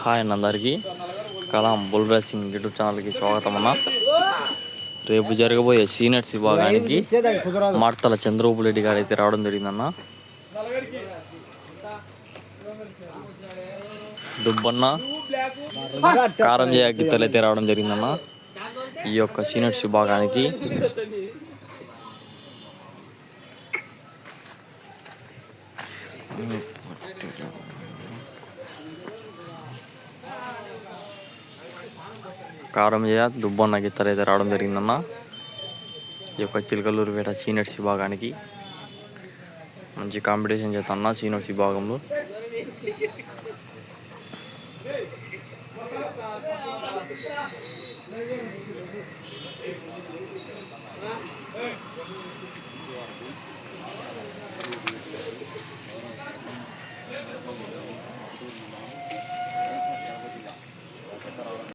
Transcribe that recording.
Hi అండి అందరికీ Kalam bull racing YouTube ఛానల్కి స్వాగతం అన్న. రేపు జరగబోయే సీనియర్స్ విభాగానికి మార్తల చంద్రబాబు రెడ్డి గారు అయితే రావడం జరిగిందన్న. దుబ్బన్న కారం జయ అయితే రావడం జరిగిందన్న. ఈ యొక్క సీనియర్స్ విభాగానికి కారం చేయ దుబ్బన్న గిత్తలు అయితే రావడం జరిగిందన్న. ఈ యొక్క చిలకలూరు వేట సీనియర్స్ విభాగానికి మంచి కాంపిటీషన్ చేస్తాన్న సీనియర్స్ విభాగంలో.